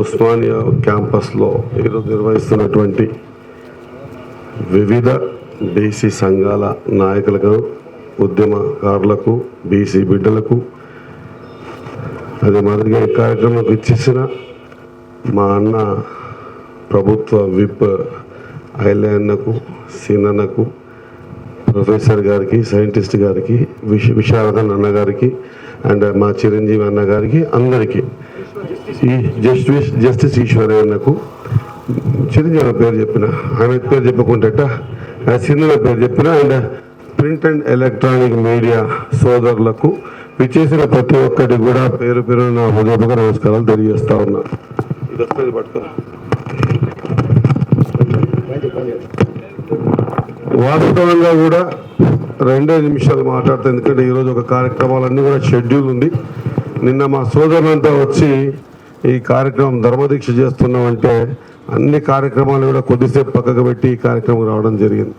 ఉస్మానియా క్యాంపస్లో ఈరోజు నిర్వహిస్తున్నటువంటి వివిధ బీసీ సంఘాల నాయకులకు ఉద్యమకారులకు బీసీ బిడ్డలకు అదే మాదిరిగా ఈ కార్యక్రమంకి ఇచ్చేసిన మా అన్న ప్రభుత్వ విప్ ఐలన్నకు సీనన్నకు ప్రొఫెసర్ గారికి సైంటిస్ట్ గారికి విశ విశారదన్ అన్న గారికి అండ్ మా చిరంజీవి అన్న గారికి అందరికీ ఈ జస్టిస్ జస్టిస్ ఈశ్వరయ్యకు చిరంజీవి పేరు చెప్పిన ఆయన పేరు చెప్పకుంటట సింధుల పేరు చెప్పిన and print and electronic media సోదరులకు విచ్చేసిన ప్రతి ఒక్కటి కూడా పేరు పేరు నా హృదయపక నమస్కారాలు తెలియజేస్తా ఉన్నా. ఇది వాస్తవంగా కూడా రెండే నిమిషాలు మాట్లాడతాను ఎందుకంటే ఈరోజు ఒక కార్యక్రమాలన్నీ కూడా షెడ్యూల్ ఉంది. నిన్న మా సోదరులంతా వచ్చి ఈ కార్యక్రమం ధర్మదీక్ష చేస్తున్నామంటే అన్ని కార్యక్రమాలు కూడా కొద్దిసేపు పక్కకు పెట్టి ఈ కార్యక్రమం రావడం జరిగింది.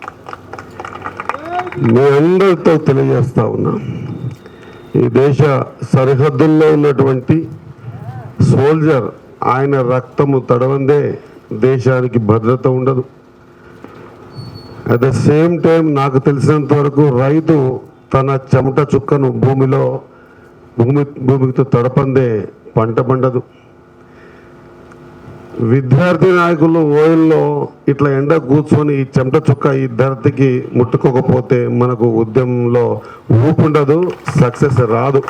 మీ అందరితో తెలియజేస్తా ఉన్నా. ఈ దేశ సరిహద్దుల్లో ఉన్నటువంటి సోల్జర్ ఆయన రక్తము తడవందే దేశానికి భద్రత ఉండదు. అట్ ద సేమ్ టైం నాకు తెలిసినంత వరకు రైతు తన చెమట చుక్కను భూమిలో భూమి భూమితో తడపందే పంట పండదు. విద్యార్థి నాయకులు ఓయిల్లో ఇట్లా ఎండ కూర్చొని ఈ చెమట చుక్క ఈ ధరతికి ముట్టుకోకపోతే మనకు ఉద్యమంలో ఊపు ఉండదు సక్సెస్ రాదు.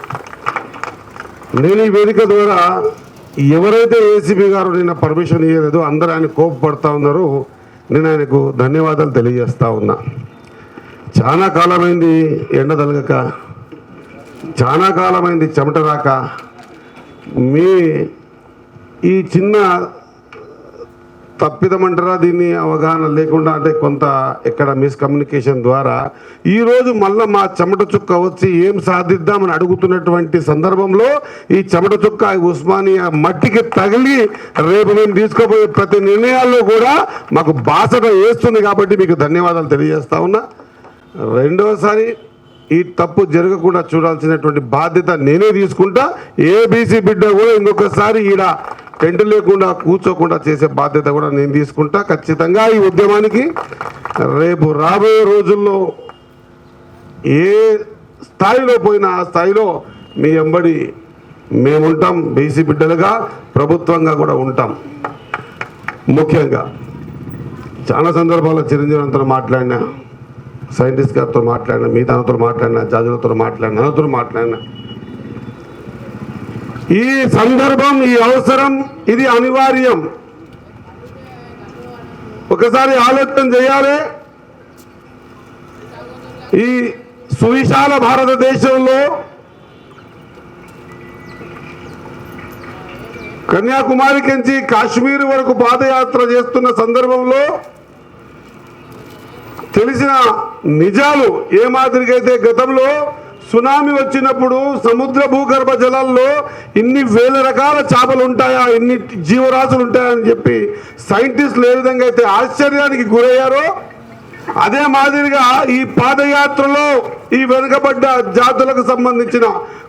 నేను ఈ వేదిక ద్వారా ఎవరైతే ఏసీబీ గారు నిన్న పర్మిషన్ ఇవ్వలేదు అందరూ ఆయన కోపపడతా ఉన్నారు. నేను ఆయనకు ధన్యవాదాలు తెలియజేస్తా ఉన్నా. చాలా కాలమైంది ఎండ తలగక చాలా కాలమైంది చెమట రాక. మీ ఈ చిన్న తప్పిదమంటారా దీన్ని అవగాహన లేకుండా? అంటే కొంత ఎక్కడ మిస్కమ్యూనికేషన్ ద్వారా ఈరోజు మళ్ళీ మా చెమట చుక్క వచ్చి ఏం సాధిద్దామని అడుగుతున్నటువంటి సందర్భంలో ఈ చెమట చుక్క ఉస్మానియా మట్టికి తగిలి రేపు మేము తీసుకోబోయే ప్రతి నిర్ణయాల్లో కూడా మాకు బాసట వేస్తుంది కాబట్టి మీకు ధన్యవాదాలు తెలియజేస్తా ఉన్నా. రెండవసారి ఈ తప్పు జరగకుండా చూడాల్సినటువంటి బాధ్యత నేనే తీసుకుంటా. ఏబీసీ బిడ్డ కూడా ఇంకొకసారి ఈడ టెంట్ లేకుండా కూర్చోకుండా చేసే బాధ్యత కూడా నేను తీసుకుంటా. ఖచ్చితంగా ఈ ఉద్యమానికి రేపు రాబోయే రోజుల్లో ఏ స్థాయిలో పోయినా ఆ స్థాయిలో మీ ఎంబడి మేముంటాం. బీసీ బిడ్డలుగా ప్రభుత్వంగా కూడా ఉంటాం. ముఖ్యంగా చాలా సందర్భాల్లో చిరంజీవితో మాట్లాడినా సైంటిస్ట్ గారితో మాట్లాడినా మిగతా తనతో మాట్లాడినా జాజులతో మాట్లాడినా అన్నతో మాట్లాడినా ఈ సందర్భం ఈ అవసరం ఇది అనివార్యం. ఒకసారి ఆలోచన చేయాలి. ఈ సువిశాల భారతదేశంలో కన్యాకుమారి నుంచి కాశ్మీర్ వరకు పాదయాత్ర చేస్తున్న సందర్భంలో తెలిసిన నిజాలు ఏ మాదిరిగా అయితే గతంలో సునామీ వచ్చినప్పుడు సముద్ర భూగర్భ జలాల్లో ఇన్ని వేల రకాల చేపలు ఉంటాయా? ఇన్ని జీవరాశులు ఉంటాయా అని చెప్పి సైంటిస్టులు ఏ విధంగా అయితే ఆశ్చర్యానికి గురయ్యారో అదే మాదిరిగా ఈ పాదయాత్రలో ఈ వెనుకబడ్డ జాతులకు సంబంధించిన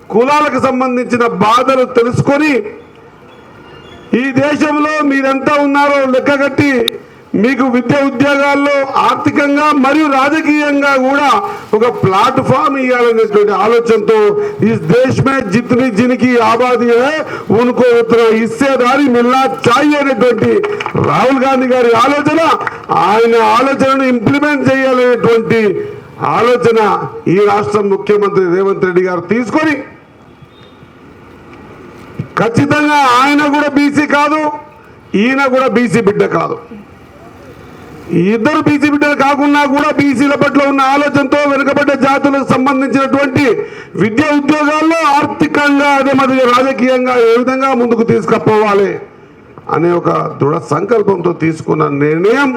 కులాలకు సంబంధించిన బాధలు తెలుసుకొని ఈ దేశంలో మీరెంత ఉన్నారో లెక్కగట్టి మీకు విద్య ఉద్యోగాల్లో ఆర్థికంగా మరియు రాజకీయంగా కూడా ఒక ప్లాట్ఫామ్ ఇవ్వాలనేటువంటి ఆలోచనతో ఈ దేశ్ మే జిత్ని జినికి ఆబాది హై ఉनको ఉత్తర మిల్లా చాయి అనేటువంటి రాహుల్ గాంధీ గారి ఆలోచన. ఆయన ఆలోచనను ఇంప్లిమెంట్ చేయాలనేటువంటి ఆలోచన ఈ రాష్ట్రం ముఖ్యమంత్రి రేవంత్ రెడ్డి గారు తీసుకొని ఖచ్చితంగా ఆయన కూడా బీసీ కాదు ఈయన కూడా బీసీ బిడ్డ కాదు. ఇద్దరు బీసీ బిడ్డలు కాకుండా కూడా బీసీల పట్ల ఉన్న ఆలోచనతో వెనుకబడ్డ జాతులకు సంబంధించినటువంటి విద్యా ఉద్యోగాల్లో ఆర్థికంగా అదే మరి రాజకీయంగా ఏ విధంగా ముందుకు తీసుకుపోవాలి అనే ఒక దృఢ సంకల్పంతో తీసుకున్న నిర్ణయం.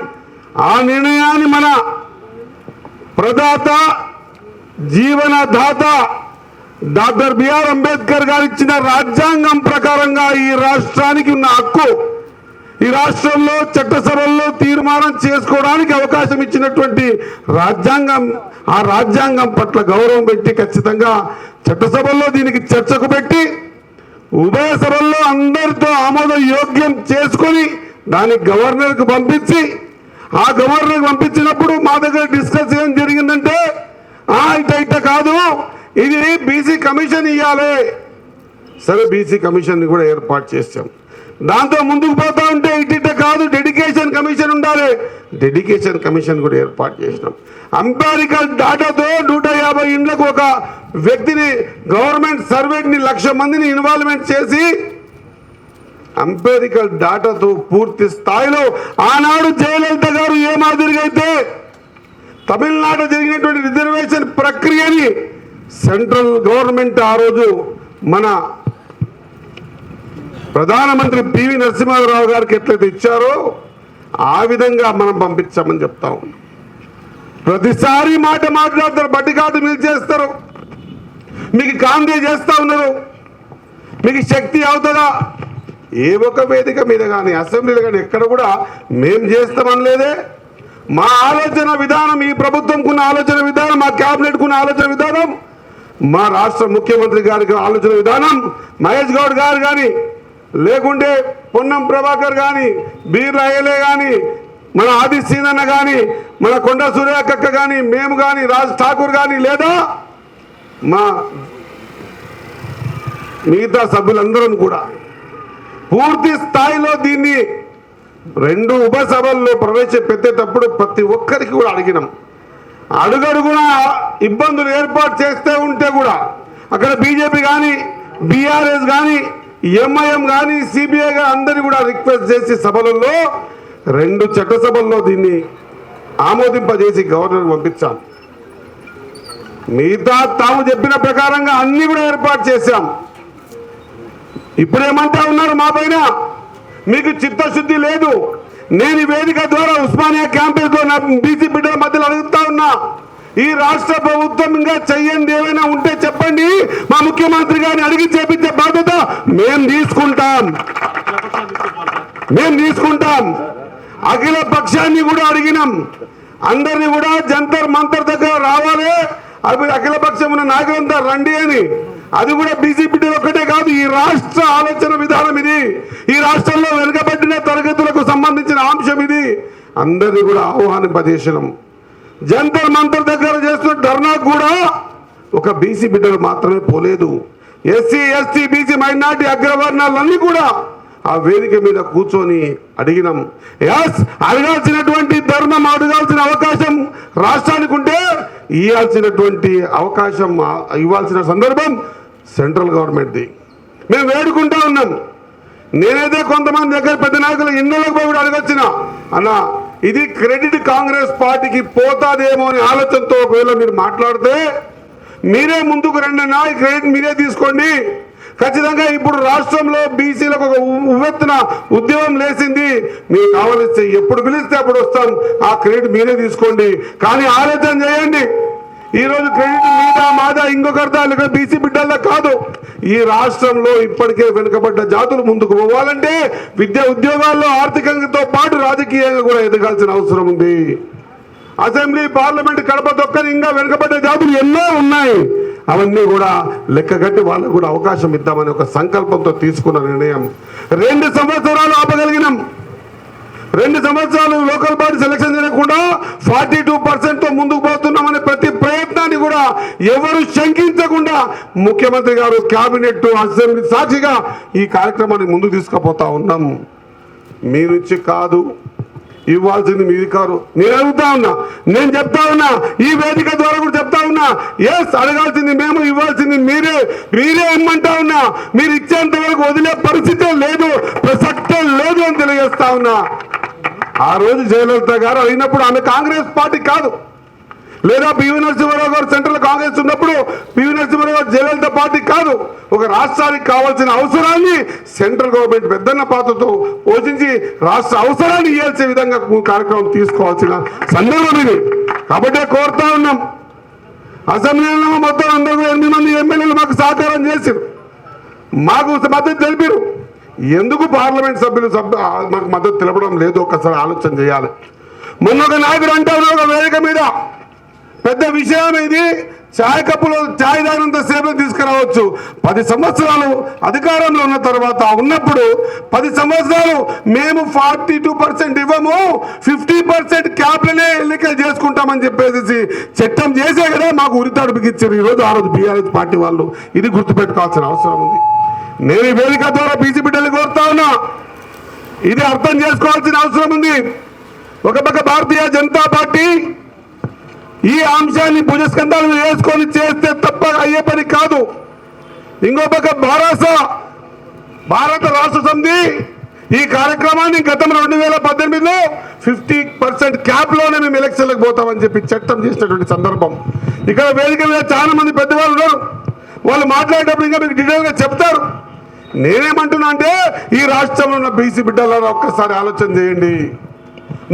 ఆ నిర్ణయాన్ని మన ప్రదాత జీవనదాత డాక్టర్ బిఆర్ అంబేద్కర్ గారు ఇచ్చిన రాజ్యాంగం ప్రకారంగా ఈ రాష్ట్రానికి ఉన్న హక్కు ఈ రాష్ట్రంలో చట్టసభల్లో తీర్మానం చేసుకోవడానికి అవకాశం ఇచ్చినటువంటి రాజ్యాంగం ఆ రాజ్యాంగం పట్ల గౌరవం పెట్టి ఖచ్చితంగా చట్టసభల్లో దీనికి చర్చకు పెట్టి ఉభయ సభల్లో అందరితో ఆమోద యోగ్యం చేసుకొని దాన్ని గవర్నర్కు పంపించి ఆ గవర్నర్కి పంపించినప్పుడు మా దగ్గర డిస్కస్ ఏం జరిగిందంటే ఆ ఇట ఇట కాదు ఇది బీసీ కమిషన్ ఇవ్వాలి సరే బీసీ కమిషన్ కూడా ఏర్పాటు చేశాం. దాంతో ముందుకు పోతా ఉంటే ఇటు కాదు డెడికేషన్ కమిషన్ ఉండాలి. డెడికేషన్ కమిషన్ కూడా ఏర్పాటు చేసినాం. అంపారికల్ డాటాతో నూట యాభై ఇండ్లకు ఒక వ్యక్తిని గవర్నమెంట్ సర్వేని లక్ష మందిని ఇన్వాల్వ్మెంట్ చేసి అంపేరికల్ డాటాతో పూర్తి స్థాయిలో ఆనాడు జయలలిత గారు ఏ మాదిరిగా అయితే తమిళనాడు జరిగినటువంటి రిజర్వేషన్ ప్రక్రియని సెంట్రల్ గవర్నమెంట్ ఆ రోజు మన ప్రధానమంత్రి పివి నరసింహారావు గారికి ఎట్లయితే ఇచ్చారో ఆ విధంగా మనం పంపించామని చెప్తా ఉన్నాం. ప్రతిసారి మాట మాట్లాడతారు బట్టి కాదు మీరు చేస్తారు మీకు కాందే చేస్తా ఉన్నారు. మీకు శక్తి అవుతుందా? ఏ ఒక్క వేదిక మీద కానీ అసెంబ్లీలో కానీ ఎక్కడ కూడా మేం చేస్తామని లేదే. మా ఆలోచన విధానం ఈ ప్రభుత్వంకున్న ఆలోచన విధానం మా క్యాబినెట్కున్న ఆలోచన విధానం మా రాష్ట్ర ముఖ్యమంత్రి గారికి ఆలోచన విధానం మహేష్ గౌడ్ గారు కానీ లేకుంటే పొన్నం ప్రభాకర్ కానీ బీర్ల అయ్యలే కానీ మన ఆది సీనన్న కానీ మన కొండ సూర్యకక్క కానీ మేము కానీ రాజ్ ఠాకూర్ కానీ లేదా? మా మిగతా సభ్యులందరం కూడా పూర్తి స్థాయిలో దీన్ని రెండు ఉపసభల్లో ప్రవేశపెట్టేటప్పుడు ప్రతి ఒక్కరికి కూడా అడిగినాం. అడుగడుగున ఇబ్బందులు ఏర్పాటు చేస్తే ఉంటే కూడా అక్కడ బీజేపీ కానీ బీఆర్ఎస్ కానీ ఎంఐఎం కానీ సిబిఐ కానీ అందరినీ కూడా రిక్వెస్ట్ చేసి సభలలో రెండు చట్టసభల్లో దీన్ని ఆమోదింపజేసి గవర్నర్ పంపించాం. మిగతా తాము చెప్పిన ప్రకారంగా అన్ని కూడా ఏర్పాటు చేశాం. ఇప్పుడేమంటా ఉన్నారు మా పైన? మీకు చిత్తశుద్ధి లేదు. నేను ఈ వేదిక ద్వారా ఉస్మానియా క్యాంపస్లో నా బీసీ బిడ్డల మధ్యలో అడుగుతా ఉన్నా. ఈ రాష్ట్ర ప్రభుత్వం ఇంకా చెయ్యండి ఏమైనా ఉంటే చెప్పండి. మా ముఖ్యమంత్రి గారిని అడిగి చేపించే బాధ్యత మేము తీసుకుంటాం. మేము తీసుకుంటాం. అఖిల పక్షాన్ని కూడా అడిగినాం. అందరిని కూడా జంతర్ మంతర్ దగ్గర రావాలి. అవి అఖిల పక్షం ఉన్న నాయకులంతా రండి అని. అది కూడా బీజేపీ ఒక్కటే కాదు ఈ రాష్ట్ర ఆలోచన విధానం ఇది. ఈ రాష్ట్రంలో వెనుకబడిన తరగతులకు సంబంధించిన అంశం ఇది. అందరినీ కూడా ఆహ్వానింపజేసినాం. జంతర్ మంతర్ దగ్గర చేస్తున్న ధర్నా కూడా ఒక బీసీ బిడ్డలు మాత్రమే పోలేదు. ఎస్సీ ఎస్టీ బీసీ మైనార్టీ అగ్రవర్ణాలన్నీ కూడా ఆ వేదిక మీద కూర్చొని అడిగినాం. ఎస్ అడగాల్సినటువంటి ధర్మం అడగాల్సిన అవకాశం రాష్ట్రానికి ఉంటే ఇవ్వాల్సినటువంటి అవకాశం ఇవ్వాల్సిన సందర్భం సెంట్రల్ గవర్నమెంట్ది. మేము వేడుకుంటా ఉన్నాం. నేనైతే కొంతమంది దగ్గర పెద్ద నాయకులు ఇన్నోలకు పోయి కూడా అడగొచ్చిన. అన్న ఇది క్రెడిట్ కాంగ్రెస్ పార్టీకి పోతాదేమో అనే ఆలోచనతో ఒకవేళ మీరు మాట్లాడితే మీరే ముందుకు రండి అన్న ఈ క్రెడిట్ మీరే తీసుకోండి. ఖచ్చితంగా ఇప్పుడు రాష్ట్రంలో బీసీలకు ఒక ఉ- ఉవ్వెత్తున ఉద్యమం లేచింది. మీకు కావలిస్తే ఎప్పుడు పిలిస్తే అప్పుడు వస్తాం. ఆ క్రెడిట్ మీరే తీసుకోండి. కానీ ఆలోచన చేయండి. ఈ క్రెడిట్ మీద మాదా ఇంకొకరిదా లేక బీసీ బిడ్డల్లా కాదు. ఈ రాష్ట్రంలో ఇప్పటికే వెనుకబడ్డ జాతులు ముందుకు పోవాలంటే విద్యా ఉద్యోగాల్లో ఆర్థికంతో పాటు రాజకీయంగా కూడా ఎదగాల్సిన అవసరం ఉంది. అసెంబ్లీ పార్లమెంట్ కడప దొక్కని ఇంకా వెనుకబడ్డ జాతులు ఎన్నో ఉన్నాయి. అవన్నీ కూడా లెక్కగట్టి వాళ్ళకు కూడా అవకాశం ఇద్దామని ఒక సంకల్పంతో తీసుకున్న నిర్ణయం. రెండు సంవత్సరాలు ఆపగలిగినాం. రెండు సంవత్సరాలు లోకల్ బాడీ సెలక్షన్ చేయకుండా ఫార్టీ టూ పర్సెంట్తో ముందుకు పోతున్నామని ప్రతి చట్టాన్ని కూడా ఎవరు శంకించకుండా ముఖ్యమంత్రి గారు కేబినెట్ అసెంబ్లీ సాక్షిగా ఈ కార్యక్రమాన్ని ముందుకు తీసుకుపోతా ఉన్నాం. మీ నుంచి కాదు. ఇవ్వాల్సింది మీది కాదు. నేను అడుగుతా ఉన్నా. నేను చెప్తా ఉన్నా. ఈ వేదిక ద్వారా కూడా చెప్తా ఉన్నా. ఎస్ అడగాల్సింది మేము ఇవ్వాల్సింది మీరే. మీరే ఇమ్మంటా ఉన్నా. మీరు ఇచ్చేంత వరకు వదిలే పరిస్థితే లేదు ప్రసక్తే లేదు అని తెలియజేస్తా ఉన్నా. ఆ రోజు జయలలిత గారు అయినప్పుడు ఆమె కాంగ్రెస్ పార్టీ కాదు. లేదా పివి నరసింహారావు గారు సెంట్రల్ కాంగ్రెస్ ఉన్నప్పుడు పివి నరసింహారావు గారు జయలలిత పార్టీ కాదు ఒక రాష్ట్రానికి కావాల్సిన అవసరాన్ని సెంట్రల్ గవర్నమెంట్ పెద్దన్న పాత్రతో పోషించి రాష్ట్ర అవసరాన్ని ఇవ్వాల్సే విధంగా కార్యక్రమం తీసుకోవాల్సిన సందర్భం ఇది. కాబట్టి కోరుతా ఉన్నాం. అసెంబ్లీలో మొత్తం అందరూ ఎనిమిది మంది ఎమ్మెల్యేలు మాకు సహకారం చేశారు మాకు మద్దతు తెలిపారు. ఎందుకు పార్లమెంట్ సభ్యులు సభ్యు మాకు మద్దతు తెలపడం లేదు ఒక్కసారి ఆలోచన చేయాలి. మొన్న ఒక నాయకుడు అంటారు ఒక వేదిక మీద పెద్ద విషయం ఇది. ఛాయ్ కప్పులో ఛాయ్ తాగినంత సేపు తీసుకురావచ్చు. పది సంవత్సరాలు అధికారంలో ఉన్న తర్వాత ఉన్నప్పుడు పది సంవత్సరాలు మేము ఫార్టీ టూ పర్సెంట్ ఇవ్వము. ఫిఫ్టీ పర్సెంట్ క్యాప్లనే ఎన్నికలు చేసుకుంటామని చెప్పేసి చట్టం చేసే కదా మాకు ఉరితాడు బిగించారు ఈరోజు ఆ రోజు బీఆర్ఎస్ పార్టీ వాళ్ళు ఇది గుర్తుపెట్టుకోవాల్సిన అవసరం ఉంది. నేను ఈ వేదిక ద్వారా బీసీ బిడ్డలు కోరుతా ఉన్నా. ఇది అర్థం చేసుకోవాల్సిన అవసరం ఉంది. ఒక పక్క భారతీయ జనతా పార్టీ ఈ అంశాన్ని భుజస్కంధాలు వేసుకొని చేస్తే తప్ప అయ్యే పని కాదు. ఇంకో పక్క భారత భారత రాష్ట్ర సమితి ఈ కార్యక్రమాన్ని గతం రెండు వేల పద్దెనిమిదిలో ఫిఫ్టీ పర్సెంట్ క్యాప్లోనే మేము ఎలక్షన్లకు పోతామని చెప్పి చట్టం చేసినటువంటి సందర్భం. ఇక్కడ వేదిక మీద చాలా మంది పెద్దవాళ్ళు ఉన్నారు. వాళ్ళు మాట్లాడేటప్పుడు ఇంకా మీకు డీటెయిల్గా చెప్తారు. నేనేమంటున్నా అంటే ఈ రాష్ట్రంలో ఉన్న బీసీ బిడ్డలను ఒక్కసారి ఆలోచన చేయండి.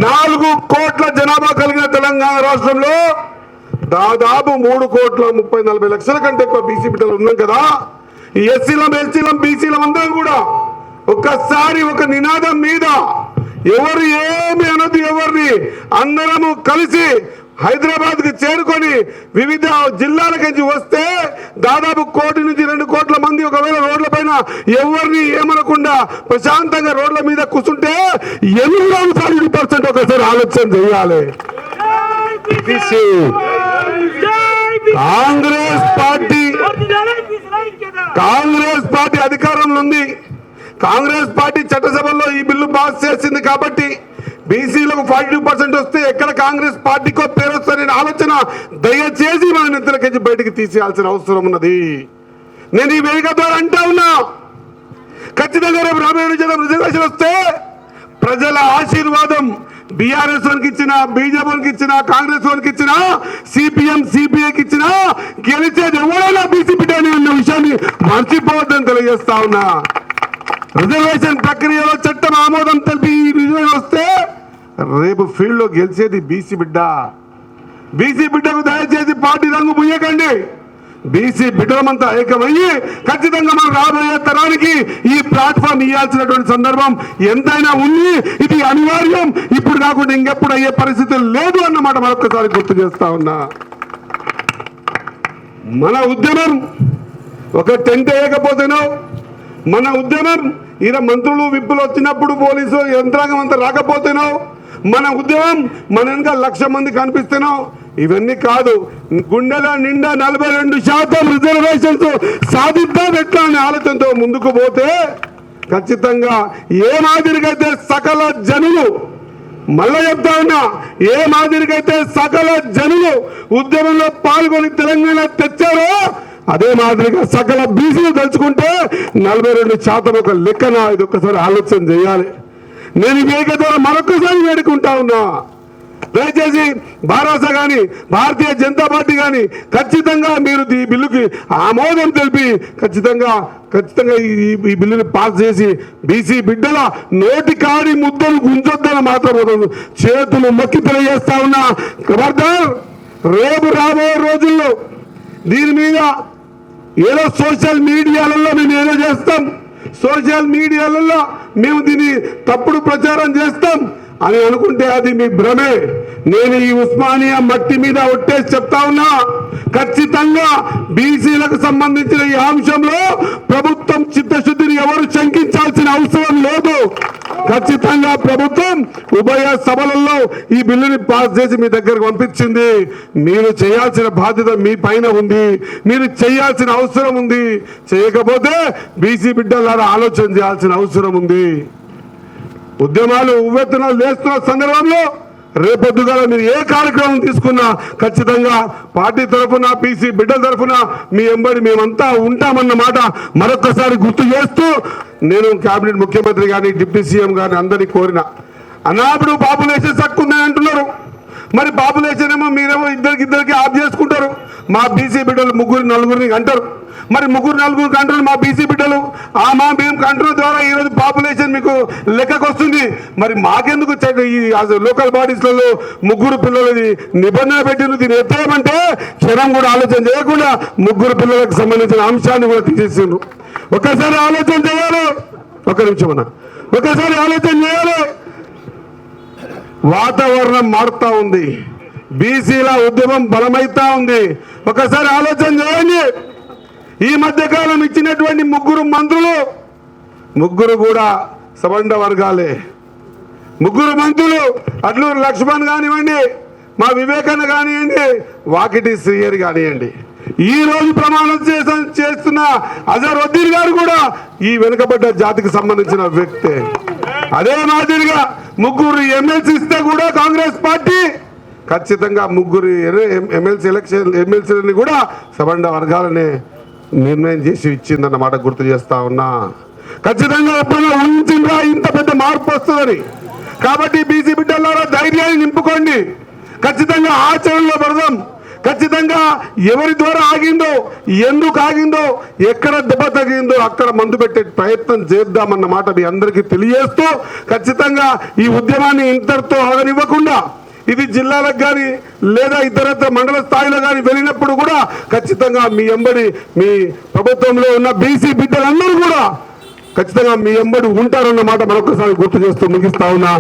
నాలుగు కోట్ల జనాభా కలిగిన తెలంగాణ రాష్ట్రంలో దాదాపు మూడు కోట్ల ముప్పై నలభై లక్షల కంటే ఎక్కువ బీసీ బిడ్డలు ఉన్నాం కదా. ఈ ఎస్సీలం ఎస్సీలం బీసీలం అందరం కూడా ఒక్కసారి ఒక నినాదం మీద ఎవరు ఏమి అనదు ఎవరిని అందరము కలిసి హైదరాబాద్కి చేరుకొని వివిధ జిల్లాల నుంచి వస్తే దాదాపు కోటి నుంచి రెండు కోట్ల మంది ఒకవేళ రోడ్ల పైన ఎవరిని ఏమనకుండా ప్రశాంతంగా రోడ్ల మీద కూర్చుంటే ఎన్ని అంశాలు పర్సెంట్ ఒకసారి ఆలోచన చేయాలి. కాంగ్రెస్ పార్టీ కాంగ్రెస్ పార్టీ అధికారంలో ఉంది. కాంగ్రెస్ పార్టీ చట్టసభలో ఈ బిల్లు పాస్ చేసింది కాబట్టి బీసీలకు ఫార్టీ టూ పర్సెంట్ వస్తే ఎక్కడ కాంగ్రెస్ పార్టీకో పేరు వస్తారనే ఆలోచన దయచేసి మన నిద్రకెళ్ళి బయటికి తీసేయాల్సిన అవసరం ఉన్నది. నేను ఈ వేదిక ద్వారా అంటా ఉన్నా ఖచ్చితంగా రేపు రాబోయే రిజర్వేషన్ వస్తే ప్రజల ఆశీర్వాదం బీఆర్ఎస్ వానికి ఇచ్చిన బీజేపీ వానికి ఇచ్చిన కాంగ్రెస్ వానికి ఇచ్చిన సిపిఎం సిపిఐకి ఇచ్చిన గెలిచేది ఎవరైనా బీసీపీ అన్న విషయాన్ని మర్చిపోవద్దని తెలియజేస్తా ఉన్నా. రిజర్వేషన్ ప్రక్రియలో చట్టం ఆమోదం తెలిపి రిజర్వేషన్ వస్తే రేపు ఫీల్డ్లో గెలిచేది బీసీ బిడ్డ. బీసీ బిడ్డకు దయచేసి పార్టీ రంగు ముయ్యకండి. బీసీ బిడ్డలమంతా ఏకమయ్యి ఖచ్చితంగా మనం రాబోయే తరానికి ఈ ప్లాట్ఫామ్ ఇవ్వాల్సినటువంటి సందర్భం ఎంతైనా ఉంది. ఇది అనివార్యం. ఇప్పుడు కాకుండా ఇంకెప్పుడు అయ్యే పరిస్థితి లేదు అన్నమాట మరొకసారి గుర్తు చేస్తా ఉన్నా. మన ఉద్యమం ఒక టెంట్ వేయకపోతేనో మన ఉద్యమం ఈయన మంత్రులు విప్పులు వచ్చినప్పుడు పోలీసు యంత్రాంగం అంతా రాకపోతేనో మన ఉద్యమం మన వెనక లక్ష మంది కనిపిస్తేనో ఇవన్నీ కాదు. గుండెల నిండా నలభై రెండు శాతం రిజర్వేషన్స్ సాధిద్దాం ఎట్లా అనే ఆలోచనతో ముందుకు పోతే ఖచ్చితంగా ఏ మాదిరికైతే సకల జనులు మళ్ళా చెప్తా ఉన్నా ఏ మాదిరికైతే సకల జనులు ఉద్యమంలో పాల్గొని తెలంగాణ తెచ్చారో అదే మాదిరిగా సకల బీసీలు తలుచుకుంటే నలభై రెండు శాతం ఒక లెక్కన ఇది ఒక్కసారి ఆలోచన చేయాలి. నేను వేగ ద్వారా మరొకసారి వేడుకుంటా ఉన్నా. దయచేసి భారత కానీ భారతీయ జనతా పార్టీ కానీ ఖచ్చితంగా మీరు ఈ బిల్లుకి ఆమోదం తెలిపి ఖచ్చితంగా ఖచ్చితంగా ఈ ఈ బిల్లుని పాస్ చేసి బీసీ బిడ్డల నోటి కాడి ముద్దలు గుంజొద్దని మాత్రం చేతులు మొక్కి తెలియజేస్తా ఉన్నా. ఖబర్దార్ రేపు రాబోయే రోజుల్లో దీని మీద ఏదో సోషల్ మీడియాలలో మేము ఏదో చేస్తాం. సోషల్ మీడియాలలో మేము దీన్ని తప్పుడు ప్రచారం చేస్తాం అని అనుకుంటే అది మీ భ్రమే. నేను ఈ ఉస్మానియా మట్టి మీద ఒట్టేసి చెప్తా ఉన్నా. ఖచ్చితంగా బీసీలకు సంబంధించిన ఈ అంశంలో ప్రభుత్వం చిత్తశుద్ధిని ఎవరు శంకించాల్సిన అవసరం లేదు. ఖచ్చితంగా ప్రభుత్వం ఉభయ సభలలో ఈ బిల్లుని పాస్ చేసి మీ దగ్గరకు పంపించింది. మీరు చేయాల్సిన బాధ్యత మీ పైన ఉంది. మీరు చేయాల్సిన అవసరం ఉంది. చేయకపోతే బీసీ బిడ్డలారా ఆలోచన చేయాల్సిన అవసరం ఉంది. ఉద్యమాలు ఉవ్వెత్తున లేస్తున్న సందర్భంలో రేపొద్దుగాల మీరు ఏ కార్యక్రమం తీసుకున్నా ఖచ్చితంగా పార్టీ తరఫున పీసీ బిడ్డల తరఫున మీ ఎంబడి మేమంతా ఉంటామన్నమాట. మరొకసారి గుర్తు చేస్తూ నేను కేబినెట్ ముఖ్యమంత్రి కానీ డిప్యూటీ సీఎం కానీ అందరినీ కోరిన అనాపుడు పాపులేషన్ తక్కువ ఉందని అంటున్నారు. మరి పాపులేషన్ ఏమో మీరేమో ఇద్దరికి ఇద్దరికి ఆఫ్ చేసుకుంటారు. మా బీసీ బిడ్డలు ముగ్గురు నలుగురిని అంటారు. మరి ముగ్గురు నలుగురు కంట్రోల్ మా బీసీ బిడ్డలు ఆ మా మేము కంట్రోల్ ద్వారా ఈరోజు పాపులేషన్ మీకు లెక్కకొస్తుంది మరి మాకెందుకు ఈ లోకల్ బాడీస్లలో ముగ్గురు పిల్లలది నిబంధన పెట్టిన దీన్ని ఎత్తేయమంటే క్షణం కూడా ఆలోచన చేయకుండా ముగ్గురు పిల్లలకు సంబంధించిన అంశాన్ని కూడా తీసేసిండ్రు. ఒకసారి ఆలోచన చేయాలి. ఒక నిమిషం అన్న. ఒకసారి ఆలోచన చేయాలి. వాతావరణం మారుతా ఉంది. బీసీల ఉద్యమం బలమైతా ఉంది. ఒకసారి ఆలోచన చేయండి. ఈ మధ్యకాలం ఇచ్చినటువంటి ముగ్గురు మంత్రులు ముగ్గురు కూడా సబండ వర్గాలే. ముగ్గురు మంత్రులు అట్లూరు లక్ష్మణ్ కానివ్వండి మా వివేకన్న కానివ్వండి వాకిటి శ్రీయర్ కానివ్వండి. ఈ రోజు ప్రమాణం చేస చేస్తున్న అజరుద్దీన్ గారు కూడా ఈ వెనుకబడ్డ జాతికి సంబంధించిన వ్యక్తే. అదే మాదిరిగా ముగ్గురు ఎమ్మెల్సీ ఇస్తే కూడా కాంగ్రెస్ పార్టీ ఖచ్చితంగా ముగ్గురు ఎమ్మెల్సీ ఎలక్షన్ ఎమ్మెల్సీలని కూడా సబండ వర్గాలనే నిర్ణయం చేసి ఇచ్చిందన్నమాట గుర్తు చేస్తా ఉన్నా ఖచ్చితంగా ఎప్పుడైనా ఊహించిందా ఇంత పెద్ద మార్పు వస్తుందని. కాబట్టి బీసీ బిడ్డలారా ధైర్యాన్ని నింపుకోండి. ఖచ్చితంగా ఆచరణలో పెడదాం. ఖచ్చితంగా ఎవరి ద్వారా ఆగిందో ఎందుకు ఆగిందో ఎక్కడ దెబ్బ తగిందో అక్కడ మందు పెట్టే ప్రయత్నం చేద్దామన్న మాట మీ అందరికీ తెలియజేస్తూ ఖచ్చితంగా ఈ ఉద్యమాన్ని ఇంతటితో ఆగనివ్వకుండా ఇది జిల్లాలకు కానీ లేదా ఇతరత్ర మండల స్థాయిలో కానీ వెళ్ళినప్పుడు కూడా ఖచ్చితంగా మీ ఎంబడి మీ ప్రభుత్వంలో ఉన్న బీసీ బిడ్డలందరూ కూడా ఖచ్చితంగా మీ ఎంబడి ఉంటారన్నమాట మరొకసారి గుర్తు చేస్తూ ముగిస్తా ఉన్నా.